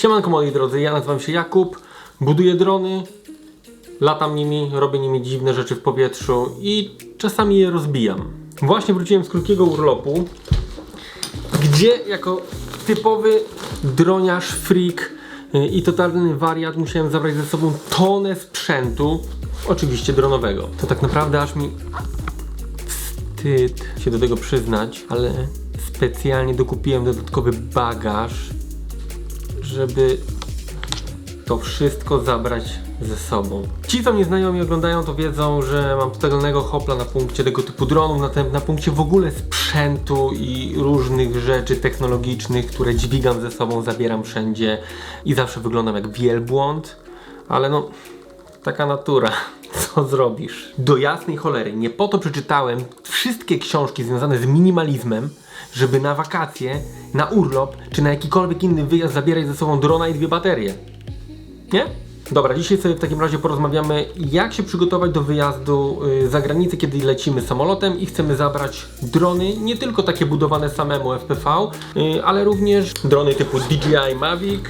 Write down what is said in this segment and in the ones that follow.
Siemanko moi drodzy, ja nazywam się Jakub, buduję drony, latam nimi, robię nimi dziwne rzeczy w powietrzu i czasami je rozbijam. Właśnie wróciłem z krótkiego urlopu, gdzie jako typowy droniarz, freak i totalny wariat musiałem zabrać ze sobą tonę sprzętu, oczywiście dronowego. To tak naprawdę aż mi wstyd się do tego przyznać, ale specjalnie dokupiłem dodatkowy bagaż, żeby to wszystko zabrać ze sobą. Ci, co mnie znają i oglądają, to wiedzą, że mam totalnego hopla na punkcie tego typu dronów, na, tym, na punkcie w ogóle sprzętu i różnych rzeczy technologicznych, które dźwigam ze sobą, zabieram wszędzie i zawsze wyglądam jak wielbłąd, ale no, taka natura. Co zrobisz? Do jasnej cholery, nie po to przeczytałem wszystkie książki związane z minimalizmem, żeby na wakacje, na urlop, czy na jakikolwiek inny wyjazd zabierać ze sobą drona i dwie baterie. Nie? Dobra, dzisiaj sobie w takim razie porozmawiamy, jak się przygotować do wyjazdu y, za granicę, kiedy lecimy samolotem i chcemy zabrać drony, nie tylko takie budowane samemu FPV, y, ale również drony typu DJI Mavic,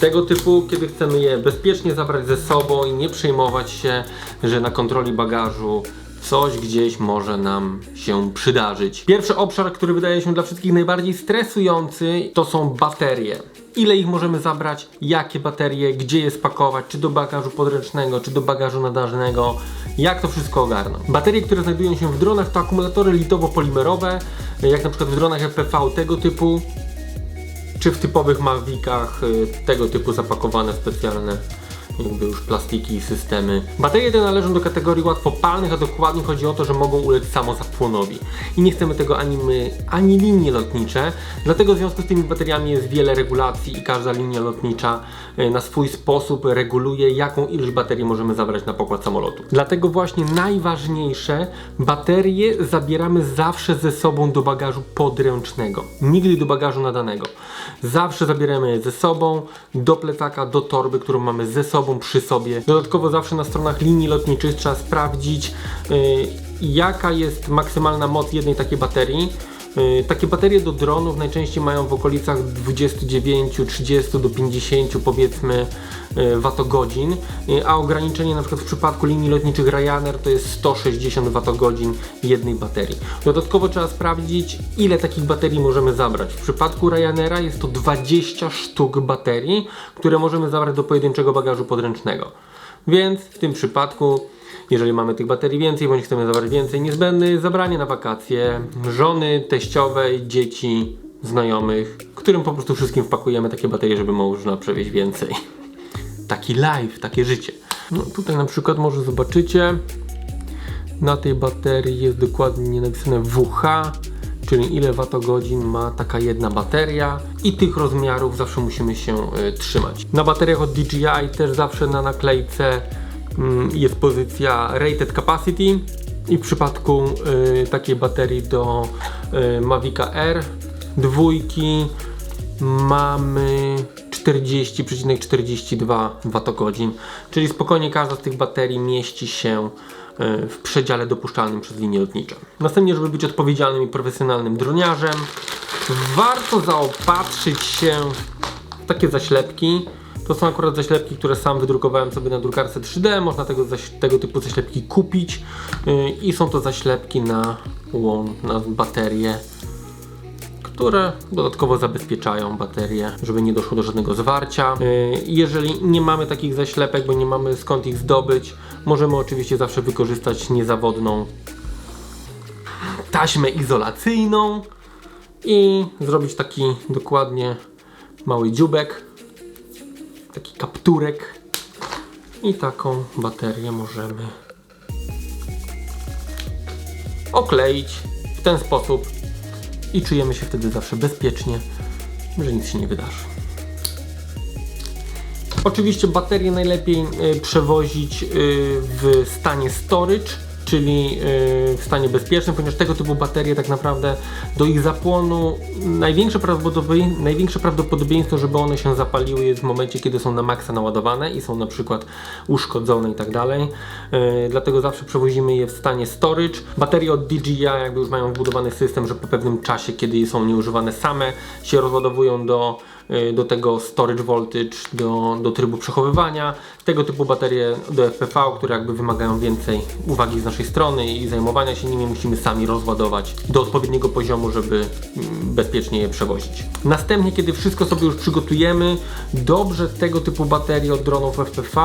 tego typu, kiedy chcemy je bezpiecznie zabrać ze sobą i nie przejmować się, że na kontroli bagażu coś gdzieś może nam się przydarzyć. Pierwszy obszar, który wydaje się dla wszystkich najbardziej stresujący, to są baterie. Ile ich możemy zabrać, jakie baterie, gdzie je spakować, czy do bagażu podręcznego, czy do bagażu nadażnego, jak to wszystko ogarnąć. Baterie, które znajdują się w dronach to akumulatory litowo-polimerowe, jak na przykład w dronach FPV tego typu, czy w typowych Mavicach y, tego typu zapakowane specjalne jakby już plastiki i systemy. Baterie te należą do kategorii łatwopalnych, a dokładnie chodzi o to, że mogą ulec samozapłonowi. I nie chcemy tego ani my, ani linie lotnicze, dlatego w związku z tymi bateriami jest wiele regulacji i każda linia lotnicza y, na swój sposób reguluje, jaką ilość baterii możemy zabrać na pokład samolotu. Dlatego właśnie najważniejsze, baterie zabieramy zawsze ze sobą do bagażu podręcznego, nigdy do bagażu nadanego. Zawsze zabieramy je ze sobą do plecaka, do torby, którą mamy ze sobą, przy sobie. Dodatkowo zawsze na stronach linii lotniczych trzeba sprawdzić, yy, jaka jest maksymalna moc jednej takiej baterii. Yy, Takie baterie do dronów najczęściej mają w okolicach 29, 30 do 50 powiedzmy yy, watogodzin, yy, a ograniczenie na przykład w przypadku linii lotniczych Ryanair to jest 160 watogodzin jednej baterii. Dodatkowo trzeba sprawdzić ile takich baterii możemy zabrać. W przypadku Ryanaira jest to 20 sztuk baterii, które możemy zabrać do pojedynczego bagażu podręcznego. Więc w tym przypadku jeżeli mamy tych baterii więcej, bądź chcemy zabrać więcej, niezbędne jest zabranie na wakacje żony, teściowej, dzieci, znajomych, którym po prostu wszystkim wpakujemy takie baterie, żeby można przewieźć więcej. Taki live, takie życie. No tutaj na przykład może zobaczycie, na tej baterii jest dokładnie napisane WH, czyli ile watogodzin ma taka jedna bateria i tych rozmiarów zawsze musimy się y, trzymać. Na bateriach od DJI też zawsze na naklejce jest pozycja rated capacity i w przypadku y, takiej baterii do y, Mavica R dwójki mamy 40,42 Wh, czyli spokojnie każda z tych baterii mieści się e, w przedziale dopuszczalnym przez linie lotnicze. Następnie, żeby być odpowiedzialnym i profesjonalnym droniarzem, warto zaopatrzyć się w takie zaślepki. To są akurat zaślepki, które sam wydrukowałem sobie na drukarce 3D. Można tego, tego typu zaślepki kupić yy, i są to zaślepki na na baterie które dodatkowo zabezpieczają baterię, żeby nie doszło do żadnego zwarcia. Yy, Jeżeli nie mamy takich zaślepek, bo nie mamy skąd ich zdobyć, możemy oczywiście zawsze wykorzystać niezawodną taśmę izolacyjną i zrobić taki dokładnie mały dziubek, taki kapturek i taką baterię możemy okleić w ten sposób i czujemy się wtedy zawsze bezpiecznie, że nic się nie wydarzy. Oczywiście baterie najlepiej y, przewozić y, w stanie storage, czyli y, w stanie bezpiecznym, ponieważ tego typu baterie tak naprawdę do ich zapłonu największe, prawdopodobie, największe prawdopodobieństwo, żeby one się zapaliły jest w momencie, kiedy są na maksa naładowane i są na przykład uszkodzone i tak dalej. Y, Dlatego zawsze przewozimy je w stanie storage. Baterie od DJI jakby już mają wbudowany system, że po pewnym czasie, kiedy są nieużywane same, się rozładowują do do tego storage voltage, do, do trybu przechowywania. Tego typu baterie do FPV, które jakby wymagają więcej uwagi z naszej strony i zajmowania się nimi musimy sami rozładować do odpowiedniego poziomu, żeby mm, bezpiecznie je przewozić. Następnie, kiedy wszystko sobie już przygotujemy, dobrze tego typu baterie od dronów FPV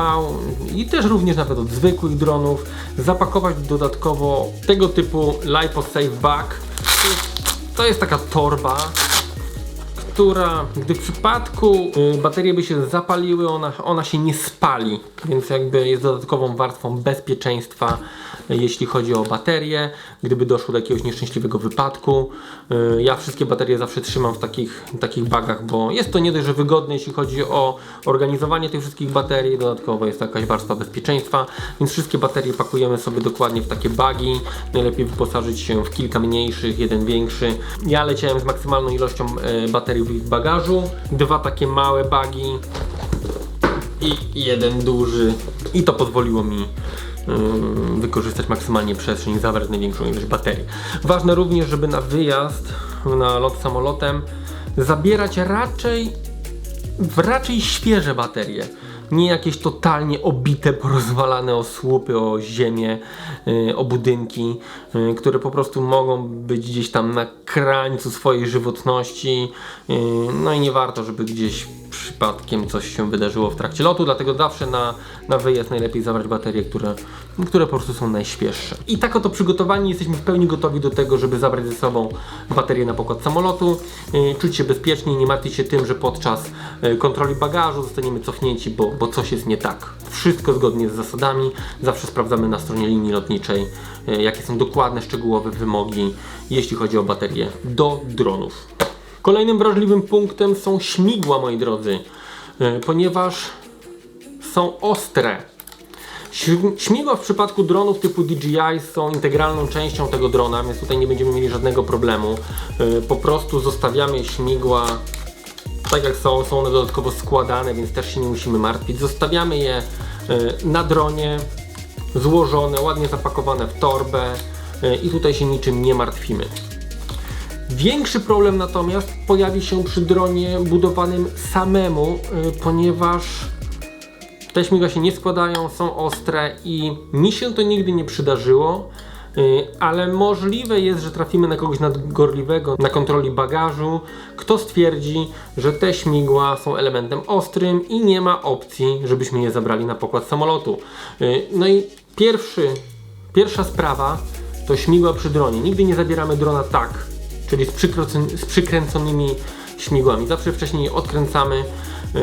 i też również nawet od zwykłych dronów zapakować dodatkowo tego typu LiPo Safe Bag. To jest taka torba, która gdy w przypadku y, baterie by się zapaliły, ona, ona się nie spali, więc jakby jest dodatkową warstwą bezpieczeństwa, jeśli chodzi o baterie, gdyby doszło do jakiegoś nieszczęśliwego wypadku. Y, Ja wszystkie baterie zawsze trzymam w takich, takich bagach, bo jest to nie dość, że wygodne, jeśli chodzi o organizowanie tych wszystkich baterii, dodatkowo jest jakaś warstwa bezpieczeństwa, więc wszystkie baterie pakujemy sobie dokładnie w takie bagi. Najlepiej wyposażyć się w kilka mniejszych, jeden większy. Ja leciałem z maksymalną ilością e, baterii w bagażu, dwa takie małe bagi i jeden duży i to pozwoliło mi wykorzystać maksymalnie przestrzeń zabrać największą ilość baterii. Ważne również, żeby na wyjazd, na lot samolotem zabierać raczej raczej świeże baterie. Nie jakieś totalnie obite, porozwalane o słupy, o ziemię, yy, o budynki, yy, które po prostu mogą być gdzieś tam na krańcu swojej żywotności. No i nie warto, żeby gdzieś przypadkiem coś się wydarzyło w trakcie lotu, dlatego zawsze na, na wyjazd najlepiej zabrać baterie, które, które po prostu są najświeższe. I tak oto przygotowani jesteśmy w pełni gotowi do tego, żeby zabrać ze sobą baterię na pokład samolotu, yy, czuć się bezpiecznie, nie martwić się tym, że podczas yy, kontroli bagażu zostaniemy cofnięci, bo, bo coś jest nie tak. Wszystko zgodnie z zasadami, zawsze sprawdzamy na stronie linii lotniczej, yy, jakie są dokładne, szczegółowe wymogi, jeśli chodzi o baterie do dronów. Kolejnym wrażliwym punktem są śmigła, moi drodzy, yy, ponieważ są ostre. Śm- Śmigła w przypadku dronów typu DJI są integralną częścią tego drona, więc tutaj nie będziemy mieli żadnego problemu. Yy, Po prostu zostawiamy śmigła tak jak są, są one dodatkowo składane, więc też się nie musimy martwić. Zostawiamy je yy, na dronie, złożone, ładnie zapakowane w torbę i tutaj się niczym nie martwimy. Większy problem natomiast pojawi się przy dronie budowanym samemu, yy, ponieważ te śmigła się nie składają, są ostre i mi się to nigdy nie przydarzyło, yy, ale możliwe jest, że trafimy na kogoś nadgorliwego na kontroli bagażu, kto stwierdzi, że te śmigła są elementem ostrym i nie ma opcji, żebyśmy je zabrali na pokład samolotu. Yy, No i pierwszy, pierwsza sprawa to śmigła przy dronie. Nigdy nie zabieramy drona tak, czyli z, z przykręconymi śmigłami. Zawsze wcześniej odkręcamy,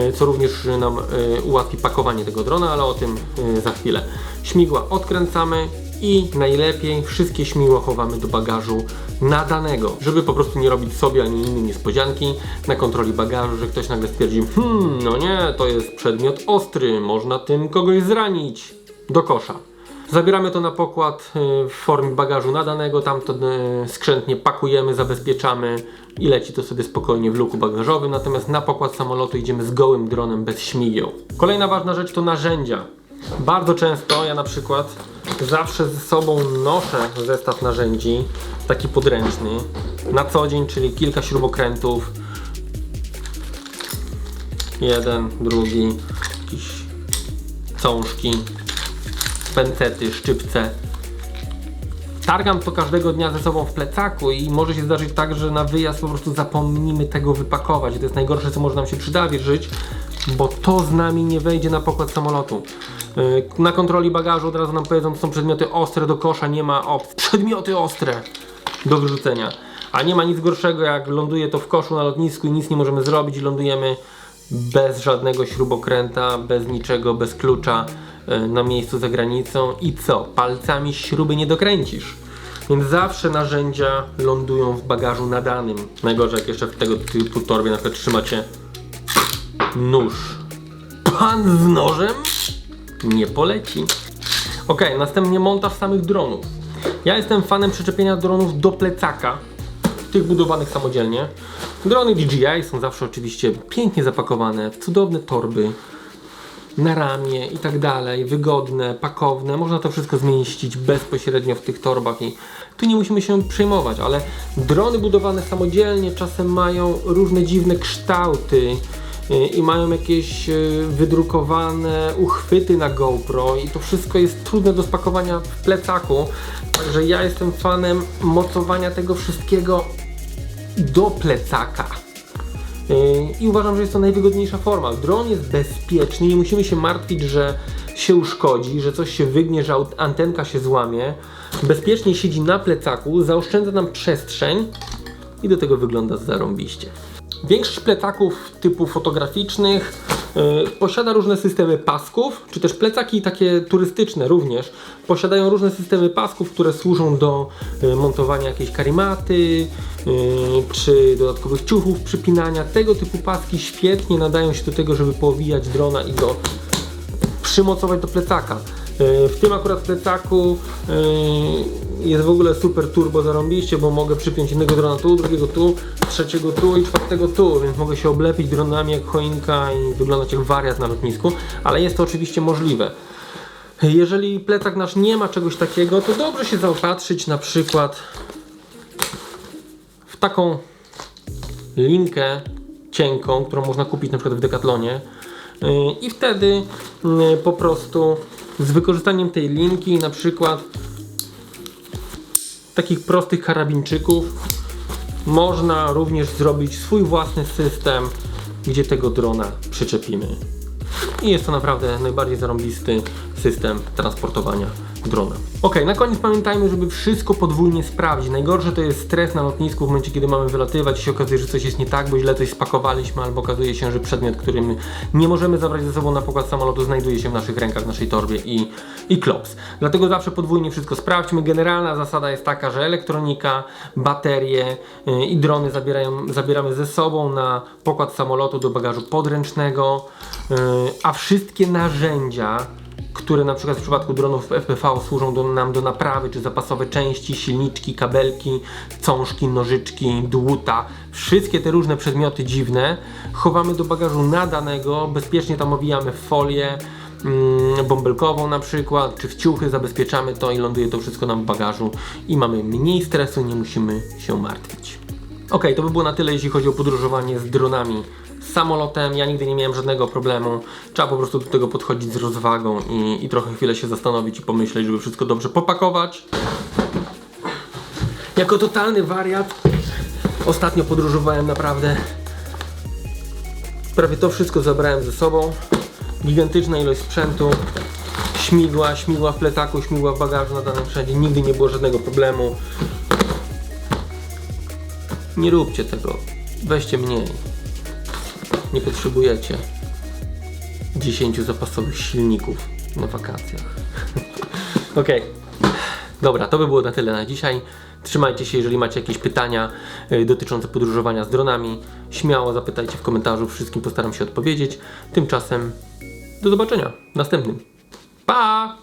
y, co również nam y, ułatwi pakowanie tego drona, ale o tym y, za chwilę. Śmigła odkręcamy i najlepiej wszystkie śmigła chowamy do bagażu nadanego, żeby po prostu nie robić sobie ani innym niespodzianki na kontroli bagażu, że ktoś nagle stwierdzi, hmm, no nie, to jest przedmiot ostry, można tym kogoś zranić. Do kosza. Zabieramy to na pokład y, w formie bagażu nadanego, tam to y, skrzętnie pakujemy, zabezpieczamy i leci to sobie spokojnie w luku bagażowym, natomiast na pokład samolotu idziemy z gołym dronem bez śmigieł. Kolejna ważna rzecz to narzędzia. Bardzo często ja na przykład zawsze ze sobą noszę zestaw narzędzi, taki podręczny, na co dzień, czyli kilka śrubokrętów, jeden, drugi, jakieś cążki, pęcety, szczypce. Targam to każdego dnia ze sobą w plecaku i może się zdarzyć tak, że na wyjazd po prostu zapomnimy tego wypakować. I to jest najgorsze, co może nam się przydarzyć, bo to z nami nie wejdzie na pokład samolotu. Yy, Na kontroli bagażu od razu nam powiedzą, że są przedmioty ostre do kosza, nie ma opcji. Przedmioty ostre do wyrzucenia. A nie ma nic gorszego, jak ląduje to w koszu na lotnisku i nic nie możemy zrobić i lądujemy bez żadnego śrubokręta, bez niczego, bez klucza e, na miejscu za granicą i co? Palcami śruby nie dokręcisz. Więc zawsze narzędzia lądują w bagażu nadanym. Najgorzej jak jeszcze w tego typu torbie na przykład trzymacie nóż. Pan z nożem nie poleci. Ok, następnie montaż samych dronów. Ja jestem fanem przyczepienia dronów do plecaka, tych budowanych samodzielnie. Drony DJI są zawsze oczywiście pięknie zapakowane w cudowne torby. na ramię i tak dalej, wygodne, pakowne. Można to wszystko zmieścić bezpośrednio w tych torbach i tu nie musimy się przejmować, ale drony budowane samodzielnie czasem mają różne dziwne kształty y, i mają jakieś y, wydrukowane uchwyty na GoPro i to wszystko jest trudne do spakowania w plecaku. Także ja jestem fanem mocowania tego wszystkiego do plecaka. Yy, I uważam, że jest to najwygodniejsza forma. Dron jest bezpieczny, nie musimy się martwić, że się uszkodzi, że coś się wygnie, że antenka się złamie. Bezpiecznie siedzi na plecaku, zaoszczędza nam przestrzeń i do tego wygląda zarąbiście. Większość plecaków typu fotograficznych posiada różne systemy pasków, czy też plecaki takie turystyczne również posiadają różne systemy pasków, które służą do yy, montowania jakiejś karimaty, yy, czy dodatkowych ciuchów, przypinania. Tego typu paski świetnie nadają się do tego, żeby powijać drona i go przymocować do plecaka. Yy, W tym akurat plecaku yy, jest w ogóle super turbo zarąbiście, bo mogę przypiąć jednego drona tu, drugiego tu, trzeciego tu i czwartego tu, więc mogę się oblepić dronami jak choinka i wyglądać jak wariat na lotnisku, ale jest to oczywiście możliwe. Jeżeli plecak nasz nie ma czegoś takiego, to dobrze się zaopatrzyć na przykład w taką linkę cienką, którą można kupić na przykład w Decathlonie Yy, i wtedy yy, po prostu z wykorzystaniem tej linki na przykład takich prostych karabinczyków można również zrobić swój własny system, gdzie tego drona przyczepimy. I jest to naprawdę najbardziej zarąbisty system transportowania drona. Ok, na koniec pamiętajmy, żeby wszystko podwójnie sprawdzić. Najgorsze to jest stres na lotnisku w momencie, kiedy mamy wylatywać i się okazuje, że coś jest nie tak, bo źle coś spakowaliśmy, albo okazuje się, że przedmiot, który nie możemy zabrać ze sobą na pokład samolotu, znajduje się w naszych rękach, w naszej torbie i, i klops. Dlatego zawsze podwójnie wszystko sprawdźmy. Generalna zasada jest taka, że elektronika, baterie yy, i drony zabierają, zabieramy ze sobą na pokład samolotu do bagażu podręcznego, yy, a wszystkie narzędzia, które na przykład w przypadku dronów FPV służą do, nam do naprawy, czy zapasowe części, silniczki, kabelki, cążki, nożyczki, dłuta, wszystkie te różne przedmioty dziwne chowamy do bagażu nadanego, bezpiecznie tam owijamy w folię mm, bąbelkową na przykład, czy w ciuchy, zabezpieczamy to i ląduje to wszystko nam w bagażu i mamy mniej stresu, nie musimy się martwić. Ok, to by było na tyle, jeśli chodzi o podróżowanie z dronami samolotem. Ja nigdy nie miałem żadnego problemu. Trzeba po prostu do tego podchodzić z rozwagą i, i trochę chwilę się zastanowić i pomyśleć, żeby wszystko dobrze popakować. Jako totalny wariat ostatnio podróżowałem naprawdę. Prawie to wszystko zabrałem ze sobą. Gigantyczna ilość sprzętu. Śmigła, śmigła w plecaku, śmigła w bagażu na danym wszędzie. Nigdy nie było żadnego problemu. Nie róbcie tego. Weźcie mniej. Nie potrzebujecie 10 zapasowych silników na wakacjach. Okej. Dobra, to by było na tyle na dzisiaj. Trzymajcie się, jeżeli macie jakieś pytania y, dotyczące podróżowania z dronami, śmiało zapytajcie w komentarzu, wszystkim postaram się odpowiedzieć. Tymczasem do zobaczenia w następnym. Pa!